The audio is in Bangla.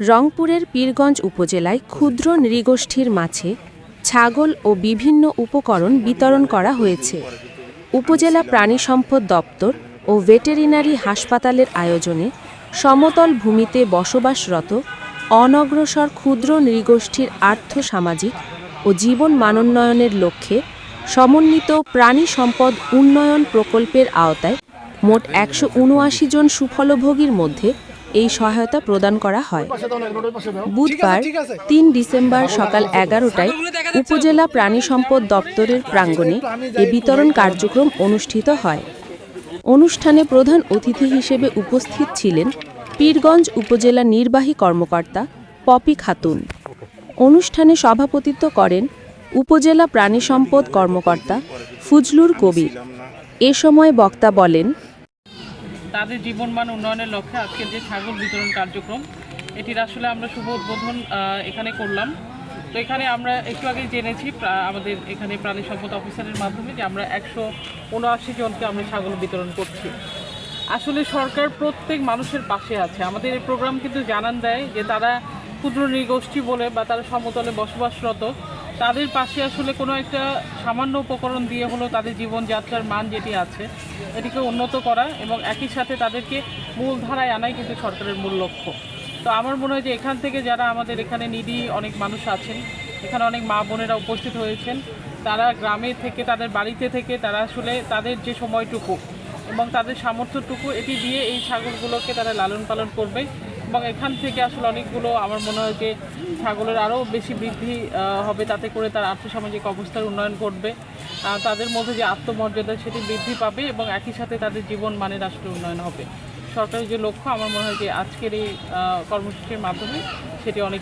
রংপুরের পীরগঞ্জ উপজেলায় ক্ষুদ্র নৃগোষ্ঠীর মাঝে ছাগল ও বিভিন্ন উপকরণ বিতরণ করা হয়েছে। উপজেলা প্রাণী সম্পদ দপ্তর ও ভেটেরিনারি হাসপাতালের আয়োজনে সমতল ভূমিতে বসবাসরত অনগ্রসর ক্ষুদ্র নৃগোষ্ঠীর আর্থ সামাজিক ও জীবন মানোন্নয়নের লক্ষ্যে সমন্বিত প্রাণী সম্পদ উন্নয়ন প্রকল্পের আওতায় মোট একশো উনআশি জন সুফলভোগীর মধ্যে এই সহায়তা প্রদান করা হয়। বুধবার তিন ডিসেম্বর সকাল এগারোটায় উপজেলা প্রাণী সম্পদ দপ্তরের প্রাঙ্গণে এ বিতরণ কার্যক্রম অনুষ্ঠিত হয়। অনুষ্ঠানে প্রধান অতিথি হিসেবে উপস্থিত ছিলেন পীরগঞ্জ উপজেলা নির্বাহী কর্মকর্তা পপি খাতুন। অনুষ্ঠানে সভাপতিত্ব করেন উপজেলা প্রাণী সম্পদ কর্মকর্তা ফজলুর কবির। এ সময় বক্তা বলেন তাদের জীবনমান উন্নয়নের লক্ষ্যে আজকে যে ছাগল বিতরণ কার্যক্রম, এটির আসলে আমরা শুভ উদ্বোধন এখানে করলাম। তো এখানে আমরা একটু আগে জেনেছি আমাদের এখানে প্রাণী সম্পদ অফিসারের মাধ্যমে যে আমরা একশো উনআশি জনকে আমরা ছাগল বিতরণ করছি। আসলে সরকার প্রত্যেক মানুষের পাশে আছে। আমাদের এই প্রোগ্রাম কিন্তু জানান দেয় যে তারা ক্ষুদ্র নৃগোষ্ঠী বলে বা তারা সমতলে বসবাসরত তাদের পাশে আসলে কোনো একটা সামান্য উপকরণ দিয়ে হলো তাদের জীবনযাত্রার মান যেটি আছে, এটিকে উন্নত করা এবং একই সাথে তাদেরকে মূল ধারায় আনাই কিন্তু সরকারের মূল লক্ষ্য। তো আমার মনে হয় যে এখান থেকে যারা আমাদের এখানে নিডি অনেক মানুষ আছেন, এখানে অনেক মা বোনেরা উপস্থিত হয়েছেন, তারা গ্রামে থেকে, তাদের বাড়িতে থেকে, তারা আসলে তাদের যে সময়টুকু এবং তাদের সামর্থ্যটুকু, এটি দিয়ে এই ছাগলগুলোকে তারা লালন পালন করবে। এবং এখান থেকে আসলে অনেকগুলো আমার মনে হয় যে ছাগলের আরও বেশি বৃদ্ধি হবে তাতে করে তার আর্থসামাজিক অবস্থার উন্নয়ন ঘটবে। তাদের মধ্যে যে আত্মমর্যাদা, সেটি বৃদ্ধি পাবে এবং একই সাথে তাদের জীবন মানের আসলে উন্নয়ন হবে। সরকারের যে লক্ষ্য, আমার মনে হয় যে আজকের এই কর্মসূচির মাধ্যমে সেটি অনেক